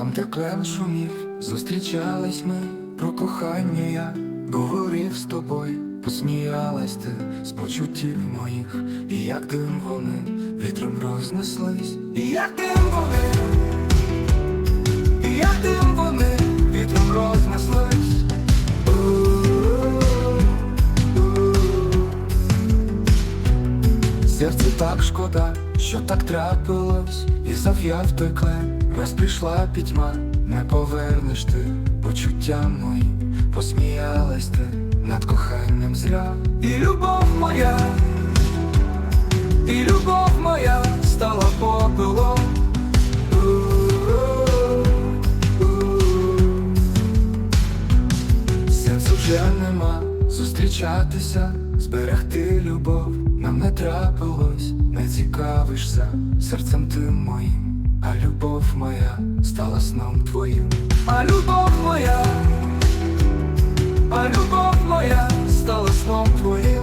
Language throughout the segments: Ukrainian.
Там, де шумів, зустрічались ми, про кохання. Я говорив з тобою, посміялась ти з почуттів моїх, і як дим вони вітром рознеслись, і як дим вони, і як дим вони вітром рознеслись. Серце так шкода, що так трапилось, і зав'яв той клен, раз прийшла пітьма, не повернеш ти почуття мої, посміялась ти над коханням зря. І любов моя, і любов моя стала попелом. Сенсу вже нема зустрічатися, зберегти любов нам не трапилось, не цікавишся серцем ти моїм, а любов моя стала сном твоїм, а любов моя, а любов моя стала сном твоїм.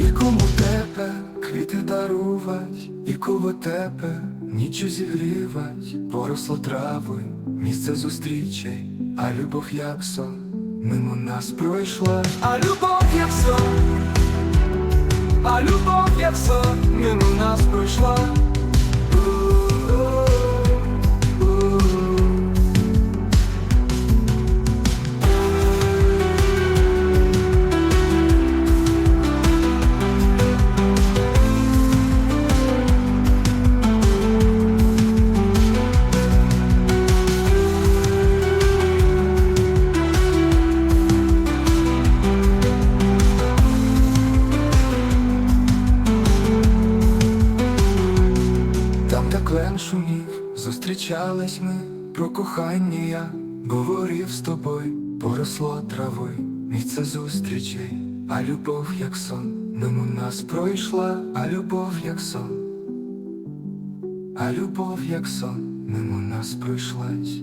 І кому тебе квіти дарувать, і коло тебе нічу зігрівать, поросло травою, місце зустрічей, а любов як сон, мимо нас пройшла, а любов як сон, а любов як сон, мимо нас пройшла. Клен шумів, зустрічались ми, про кохання. Я говорив з тобою, поросло травою, місце зустрічей, а любов як сон, Нему нас пройшла, а любов як сон, а любов як сон, Нему нас пройшлась.